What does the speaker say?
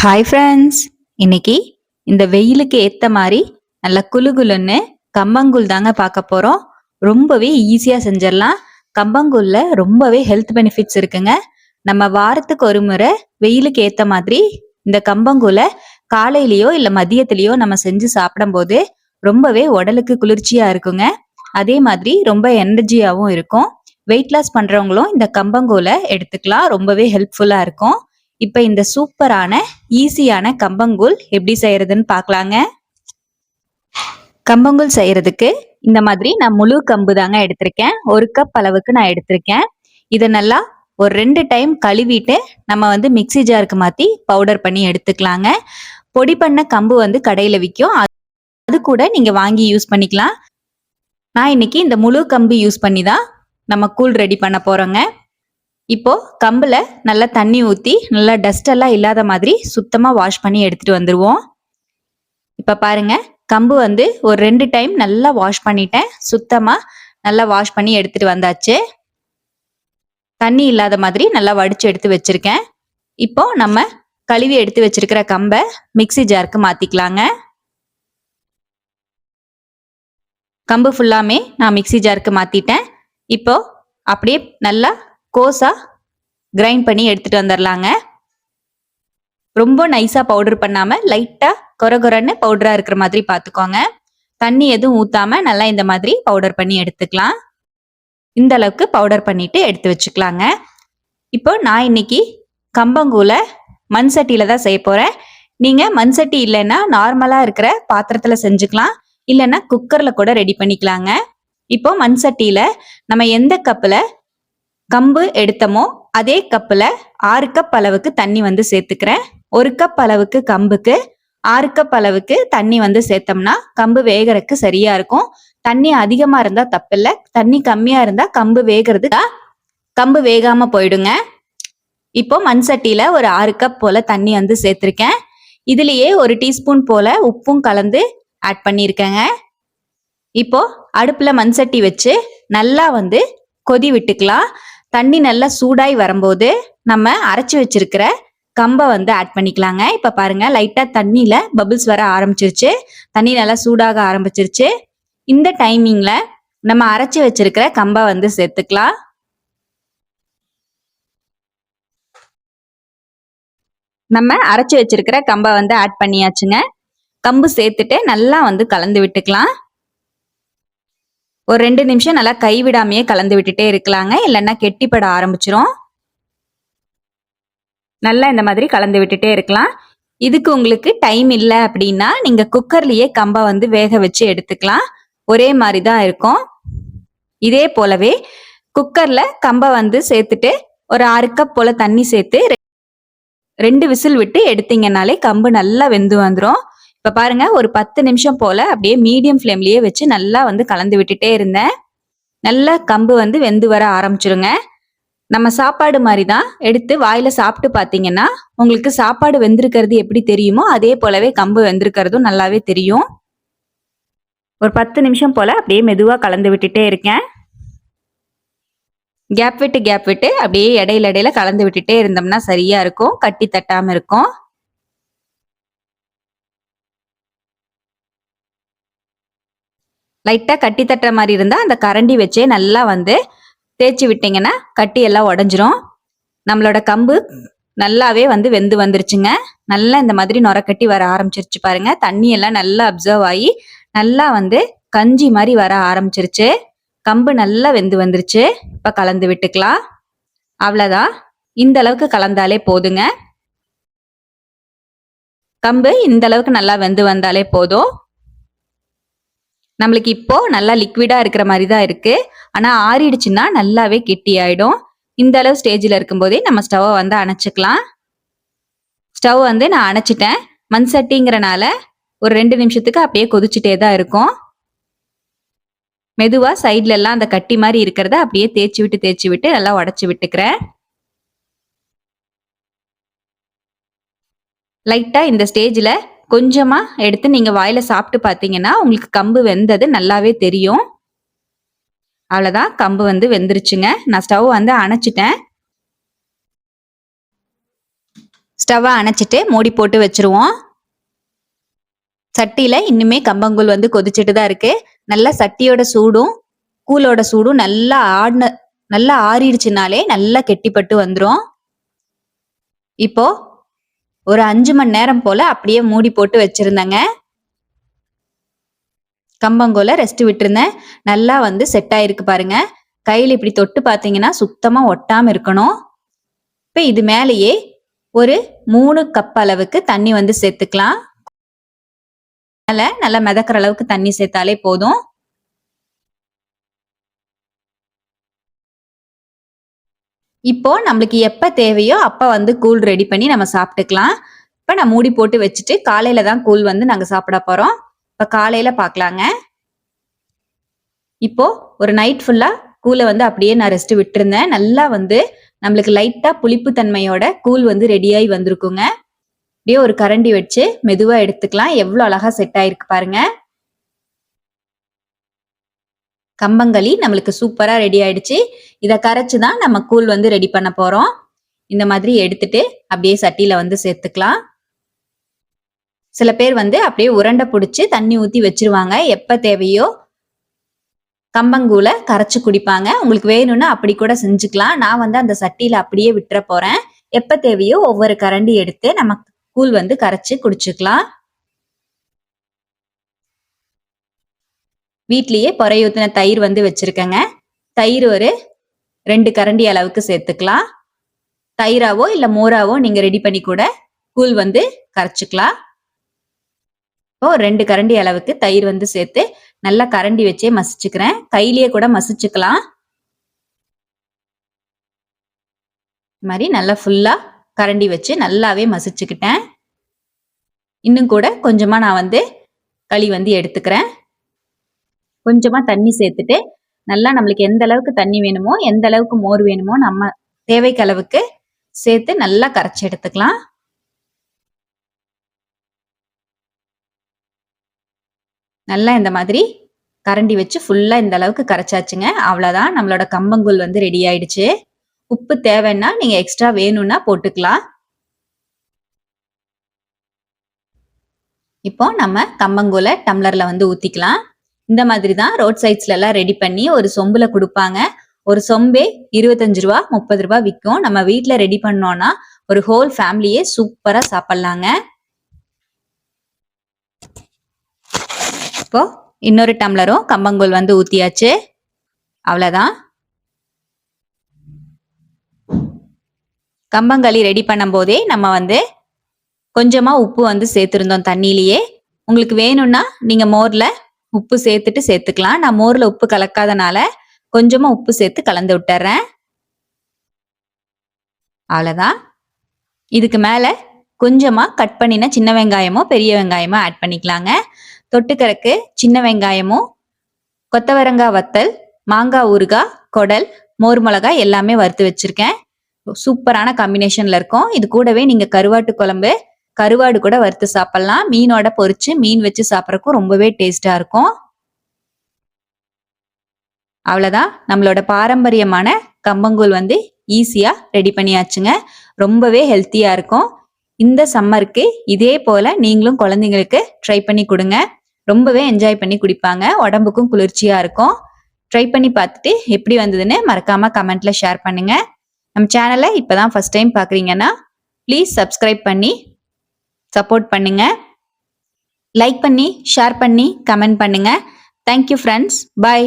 Hi friends இன்னைக்கு இந்த வெயிலுக்கு ஏற்ற மாதிரி நல்ல குலுகுலுன்னு கம்பங்கூழ் தாங்க பார்க்க போகிறோம் ரொம்பவே ஈஸியாக செஞ்சிடலாம். கம்பங்கூழில் ரொம்பவே ஹெல்த் பெனிஃபிட்ஸ் இருக்குங்க. நம்ம வாரத்துக்கு ஒரு முறை வெயிலுக்கு ஏற்ற மாதிரி இந்த கம்பங்கூழை காலையிலேயோ இல்லை மதியத்திலயோ நம்ம செஞ்சு சாப்பிடும்போது ரொம்பவே உடலுக்கு குளிர்ச்சியாக இருக்குங்க. அதே மாதிரி ரொம்ப எனர்ஜியாகவும் இருக்கும். வெயிட் லாஸ் பண்ணுறவங்களும் இந்த கம்பங்கூழை எடுத்துக்கலாம். ரொம்பவே ஹெல்ப்ஃபுல்லாக இருக்கும். இப்ப இந்த சூப்பரான ஈஸியான கம்பங்கூழ் எப்படி செய்யறதுன்னு பார்க்கலாங்க. கம்பங்கூழ் செய்யறதுக்கு இந்த மாதிரி நான் முழு கம்பு தாங்க எடுத்திருக்கேன். ஒரு கப் அளவுக்கு நான் எடுத்திருக்கேன். இதை நல்லா ஒரு ரெண்டு டைம் கழுவிட்டு நம்ம வந்து மிக்ஸி ஜாருக்கு மாத்தி பவுடர் பண்ணி எடுத்துக்கலாங்க. பொடி பண்ண கம்பு வந்து கடையில விற்கும் அது கூட நீங்க வாங்கி யூஸ் பண்ணிக்கலாம். நான் இன்னைக்கு இந்த முழு கம்பு யூஸ் பண்ணி தான் நம்ம கூழ் ரெடி பண்ண போறோங்க. இப்போ கம்பில் நல்லா தண்ணி ஊற்றி நல்லா டஸ்ட் எல்லாம் இல்லாத மாதிரி சுத்தமாக வாஷ் பண்ணி எடுத்துட்டு வந்துடுவோம் இப்போ பாருங்க கம்பு வந்து ஒரு ரெண்டு டைம் நல்லா வாஷ் பண்ணிட்டேன். சுத்தமாக நல்லா வாஷ் பண்ணி எடுத்துகிட்டு வந்தாச்சு. தண்ணி இல்லாத மாதிரி நல்லா வடித்து எடுத்து வச்சுருக்கேன். இப்போ நம்ம கழுவி எடுத்து வச்சிருக்கிற கம்பை மிக்ஸி ஜாருக்கு மாற்றிக்கலாங்க கம்பு ஃபுல்லாமே நான் மிக்ஸி ஜாருக்கு மாற்றிட்டேன் இப்போ அப்படியே நல்லா கோஸா கிரைண்ட் பண்ணி எடுத்துட்டு வந்துடலாங்க ரொம்ப நைஸா பவுடர் பண்ணாம லைட்டா கொர கொரன்னு பவுடரா இருக்கிற மாதிரி பார்த்துக்கோங்க தண்ணி எதுவும் ஊத்தாம நல்லா இந்த மாதிரி பவுடர் பண்ணி எடுத்துக்கலாம். இந்த அளவுக்கு பவுடர் பண்ணிட்டு எடுத்து வச்சுக்கலாங்க. இப்போ நான் இன்னைக்கு கம்பங்கூலை மண் சட்டியில தான் செய்ய போறேன். நீங்க மண் சட்டி இல்லைன்னா நார்மலா இருக்கிற பாத்திரத்துல செஞ்சுக்கலாம். இல்லைன்னா குக்கர்ல கூட ரெடி பண்ணிக்கலாங்க. இப்போ மண் சட்டியில நம்ம எந்த கப்புல கம்பு எடுத்தோமோ அதே கப்புல ஆறு கப் அளவுக்கு தண்ணி வந்து சேர்த்துக்கிறேன். ஒரு கப் அளவுக்கு கம்புக்கு ஆறு கப் அளவுக்கு தண்ணி வந்து சேர்த்தோம்னா கம்பு வேகறதுக்கு சரியா இருக்கும். தண்ணி அதிகமா இருந்தா தப்பில்ல. தண்ணி கம்மியா இருந்தா கம்பு வேகிறதுக்கு கம்பு வேகாம போயிடுங்க. இப்போ மண் சட்டியில ஒரு ஆறு கப் போல தண்ணி வந்து சேர்த்திருக்கேன். இதுலயே ஒரு டீஸ்பூன் போல உப்பும் கலந்து ஆட் பண்ணியிருக்கேங்க இப்போ அடுப்புல மண் சட்டி வச்சு நல்லா வந்து கொதி விட்டுக்கலாம். தண்ணி நல்லா சூடாய் வரும்போது நம்ம அரைச்சி வச்சிருக்கிற கம்பை வந்து ஆட் பண்ணிக்கலாங்க. இப்போ பாருங்க லைட்டாக தண்ணியில் பபிள்ஸ் வர ஆரம்பிச்சிருச்சு. தண்ணி நல்லா சூடாக ஆரம்பிச்சிருச்சு. இந்த டைமிங்கில் நம்ம அரைச்சி வச்சிருக்கிற கம்பை வந்து சேர்த்துக்கலாம். நம்ம அரைச்சி வச்சிருக்கிற கம்பை வந்து ஆட் பண்ணியாச்சுங்க. கம்பு சேர்த்துட்டு நல்லா வந்து கலந்து விட்டுக்கலாம். ஒரு ரெண்டு நிமிஷம் நல்லா கைவிடாமையே கலந்து விட்டுட்டே இருக்கலாங்க. இல்லைன்னா கெட்டிப்பட ஆரம்பிச்சிரும். நல்லா இந்த மாதிரி கலந்து விட்டுட்டே இருக்கலாம். இதுக்கு உங்களுக்கு டைம் இல்லை அப்படின்னா நீங்க குக்கர்லயே கம்பை வந்து வேக வச்சு எடுத்துக்கலாம். ஒரே மாதிரி தான் இருக்கும். இதே போலவே குக்கர்ல கம்பை வந்து சேர்த்துட்டு ஒரு ஆறு கப் போல தண்ணி சேர்த்து ரெண்டு விசில் விட்டு எடுத்தீங்கனாலே கம்பு நல்லா வெந்து வந்துடும் இப்ப பாருங்க ஒரு பத்து நிமிஷம் போல அப்படியே மீடியம் ஃப்ளேம்லயே வச்சு நல்லா வந்து கலந்து விட்டுட்டே இருந்தேன். நல்லா கம்பு வந்து வெந்து வர ஆரம்பிச்சிருங்க. நம்ம சாப்பாடு மாதிரி தான் எடுத்து வாயில சாப்பிட்டு பார்த்தீங்கன்னா உங்களுக்கு சாப்பாடு வெந்திருக்கிறது எப்படி தெரியுமோ அதே போலவே கம்பு வெந்திருக்கிறதும் நல்லாவே தெரியும். ஒரு பத்து நிமிஷம் போல அப்படியே மெதுவா கலந்து விட்டுட்டே இருக்கேன். கேப் விட்டு கேப் விட்டு அப்படியே இடையில இடையில கலந்து விட்டுட்டே இருந்தோம்னா சரியா இருக்கும் கட்டி தட்டாம இருக்கும். லைட்டாக கட்டி தட்டுற மாதிரி இருந்தால் அந்த கரண்டி வச்சே நல்லா வந்து தேய்ச்சி விட்டிங்கன்னா கட்டி எல்லாம் உடஞ்சிரும். நம்மளோட கம்பு நல்லாவே வந்து வெந்து வந்துருச்சுங்க. நல்லா இந்த மாதிரி நுரக்கட்டி வர ஆரம்பிச்சிருச்சு பாருங்க. தண்ணி எல்லாம் நல்லா அப்சர்வ் ஆகி நல்லா வந்து கஞ்சி மாதிரி வர ஆரம்பிச்சிருச்சு. கம்பு நல்லா வெந்து வந்துருச்சு. இப்போ கலந்து விட்டுக்கலாம். அவ்வளோதான் இந்த அளவுக்கு கலந்தாலே போதுங்க. கம்பு இந்த அளவுக்கு நல்லா வெந்து வந்தாலே போதும். நம்மளுக்கு இப்போ நல்லா லிக்விடா இருக்கிற மாதிரி தான் இருக்கு. ஆனா ஆறிடுச்சுன்னா நல்லாவே கெட்டி ஆயிடும். இந்த அளவு ஸ்டேஜில் இருக்கும்போதே நம்ம ஸ்டவ்வை வந்து அணைச்சிக்கலாம். ஸ்டவ் வந்து நான் அணைச்சிட்டேன். மண் சட்டிங்கிறனால ஒரு ரெண்டு நிமிஷத்துக்கு அப்படியே கொதிச்சுட்டே தான் இருக்கும். மெதுவா சைட்ல எல்லாம் அந்த கட்டி மாதிரி இருக்கிறத அப்படியே தேய்ச்சி விட்டு தேய்ச்சி விட்டு நல்லா உடச்சி விட்டுக்கிறேன். லைட்டா இந்த ஸ்டேஜில் கொஞ்சமா எடுத்து நீங்க வாயில சாப்பிட்டு பார்த்தீங்கன்னா உங்களுக்கு கம்பு வெந்தது நல்லாவே தெரியும். அவ்வளவுதான் கம்பு வந்து வெந்துருச்சுங்க. நான் ஸ்டவ் வந்து அணைச்சிட்டேன். ஸ்டவ்வை அணைச்சிட்டு மூடி போட்டு வச்சிருவோம். சட்டியில இன்னுமே கம்பங்கூழ் வந்து கொதிச்சுட்டு தான் இருக்கு. நல்லா சட்டியோட சூடும் கூலோட சூடும் நல்லா ஆடின நல்லா ஆறிடுச்சுனாலே நல்லா கெட்டிப்பட்டு வந்துடும் இப்போ ஒரு அஞ்சு மணி நேரம் போல அப்படியே மூடி போட்டு வச்சிருந்தேங்க. கம்பங்கோல ரெஸ்ட் விட்டுருந்தேன். நல்லா வந்து செட் ஆயிருக்கு பாருங்க. கையில் இப்படி தொட்டு பார்த்தீங்கன்னா சுத்தமா ஒட்டாம இருக்கணும். இப்போ இது மேலேயே ஒரு மூணு கப் அளவுக்கு தண்ணி வந்து சேர்த்துக்கலாம். மேல நல்லா மிதக்கிற அளவுக்கு தண்ணி சேர்த்தாலே போதும். இப்போ நம்மளுக்கு எப்போ தேவையோ அப்போ வந்து கூழ் ரெடி பண்ணி நம்ம சாப்பிட்டுக்கலாம். இப்போ நான் மூடி போட்டு வச்சுட்டு காலையில தான் கூழ் வந்து நாங்கள் சாப்பிட போகிறோம் இப்போ காலையில பார்க்கலாங்க இப்போ ஒரு நைட் ஃபுல்லா கூலை வந்து அப்படியே நான் ரெஸ்ட் விட்டுருந்தேன். நல்லா வந்து நம்மளுக்கு லைட்டா புளிப்பு தன்மையோட கூழ் வந்து ரெடியாகி வந்திருக்குங்க. அப்படியே ஒரு கரண்டி வச்சு மெதுவா எடுத்துக்கலாம். எவ்வளோ அழகா செட் ஆயிருக்கு பாருங்க. கம்பங்களி நம்மளுக்கு சூப்பரா ரெடி ஆயிடுச்சு. இதை கரைச்சு தான் நம்ம கூழ் வந்து ரெடி பண்ண போறோம். இந்த மாதிரி எடுத்துட்டு அப்படியே சட்டியில வந்து சேர்த்துக்கலாம். சில பேர் வந்து அப்படியே உருண்டை பிடிச்சி தண்ணி ஊற்றி வச்சிருவாங்க. எப்போ தேவையோ கம்பங்கூல கரைச்சி குடிப்பாங்க. உங்களுக்கு வேணும்னா அப்படி கூட செஞ்சுக்கலாம். நான் வந்து அந்த சட்டியில அப்படியே விட்டுற போறேன். எப்ப தேவையோ ஒவ்வொரு கரண்டி எடுத்து நம்ம கூழ் வந்து கரைச்சி குடிச்சுக்கலாம். வீட்லயே பொறையூத்தின தயிர் வந்து வச்சிருக்கேங்க. தயிர் ஒரு ரெண்டு கரண்டி அளவுக்கு சேர்த்துக்கலாம். தயிராவோ இல்ல மோராவோ நீங்க ரெடி பண்ணி கூட கூழ் வந்து கரைச்சிக்கலாம். இப்போ ரெண்டு கரண்டி அளவுக்கு தயிர் வந்து சேர்த்து நல்லா கரண்டி வச்சே மசிச்சுக்கிறேன். கையிலேயே கூட மசிச்சுக்கலாம். மாதிரி நல்லா ஃபுல்லா கரண்டி வச்சு நல்லாவே மசிச்சுக்கிட்டேன். இன்னும் கூட கொஞ்சமா நான் வந்து களி வந்து எடுத்துக்கிறேன். கொஞ்சமாக தண்ணி சேர்த்துட்டு நல்லா நம்மளுக்கு எந்த அளவுக்கு தண்ணி வேணுமோ எந்த அளவுக்கு மோர் வேணுமோ நம்ம தேவைக்கு அளவுக்கு சேர்த்து நல்லா கரைச்சி எடுத்துக்கலாம். நல்லா இந்த மாதிரி கரண்டி வச்சு ஃபுல்லாக இந்த அளவுக்கு கரைச்சாச்சுங்க. அவ்வளோதான் நம்மளோட கம்பங்கூழ் வந்து ரெடி ஆயிடுச்சு. உப்பு தேவைன்னா நீங்கள் எக்ஸ்ட்ரா வேணும்னா போட்டுக்கலாம். இப்போ நம்ம கம்பங்கூழ டம்ளரில் வந்து ஊற்றிக்கலாம் இந்த மாதிரி தான் ரோட் சைட்ஸ்ல எல்லாம் ரெடி பண்ணி ஒரு சொம்புல கொடுப்பாங்க. ஒரு சொம்பே இருபத்தஞ்சு ரூபா முப்பது ரூபா விற்கும் நம்ம வீட்டுல ரெடி பண்ணோம்னா ஒரு ஹோல் ஃபேமிலியே சூப்பரா சாப்பிடலாங்க. இப்போ இன்னொரு டம்ளரும் கம்பங்கூழ் வந்து ஊத்தியாச்சு. அவ்வளவுதான். கம்பங்களி ரெடி பண்ணும் போதே நம்ம வந்து கொஞ்சமா உப்பு வந்து சேர்த்திருந்தோம் தண்ணியிலேயே. உங்களுக்கு வேணும்னா நீங்க மோர்ல உப்பு சேர்த்துட்டு சேர்த்துக்கலாம். நான் மோர்ல உப்பு கலக்காதனால கொஞ்சமா உப்பு சேர்த்து கலந்து விட்டுறேன். அவ்வளோதான் இதுக்கு மேலே கொஞ்சமாக கட் பண்ணின சின்ன வெங்காயமோ பெரிய வெங்காயமோ ஆட் பண்ணிக்கலாங்க. தொட்டுக்கறக்கு சின்ன வெங்காயமும் கொத்தவரங்காய் வத்தல் மாங்காய் ஊறுகாய் கொடல் மோர் மிளகாய் எல்லாமே வறுத்து வச்சிருக்கேன். சூப்பரான காம்பினேஷன்ல இருக்கும். இது கூடவே நீங்க கருவாட்டு குழம்பு கருவாடு கூட வறுத்து சாப்பிடலாம். மீனோட பொறிச்சு மீன் வச்சு சாப்பிட்றக்கும் ரொம்பவே டேஸ்டா இருக்கும். அவ்வளோதான் நம்மளோட பாரம்பரியமான கம்பங்கூழ் வந்து ஈஸியா ரெடி பண்ணியாச்சுங்க. ரொம்பவே ஹெல்த்தியா இருக்கும். இந்த சம்மருக்கு இதே போல நீங்களும் குழந்தைங்களுக்கு ட்ரை பண்ணி கொடுங்க. ரொம்பவே என்ஜாய் பண்ணி குடிப்பாங்க. உடம்புக்கும் குளிர்ச்சியா இருக்கும். ட்ரை பண்ணி பார்த்துட்டு எப்படி வந்ததுன்னு மறக்காம கமெண்ட்ல ஷேர் பண்ணுங்க. நம்ம சேனலை இப்போதான் ஃபர்ஸ்ட் டைம் பாக்குறீங்கன்னா ப்ளீஸ் சப்ஸ்கிரைப் பண்ணி சப்போர்ட் பண்ணுங்க. லைக் பண்ணி ஷேர் பண்ணி கமெண்ட் பண்ணுங்க. Thank you friends bye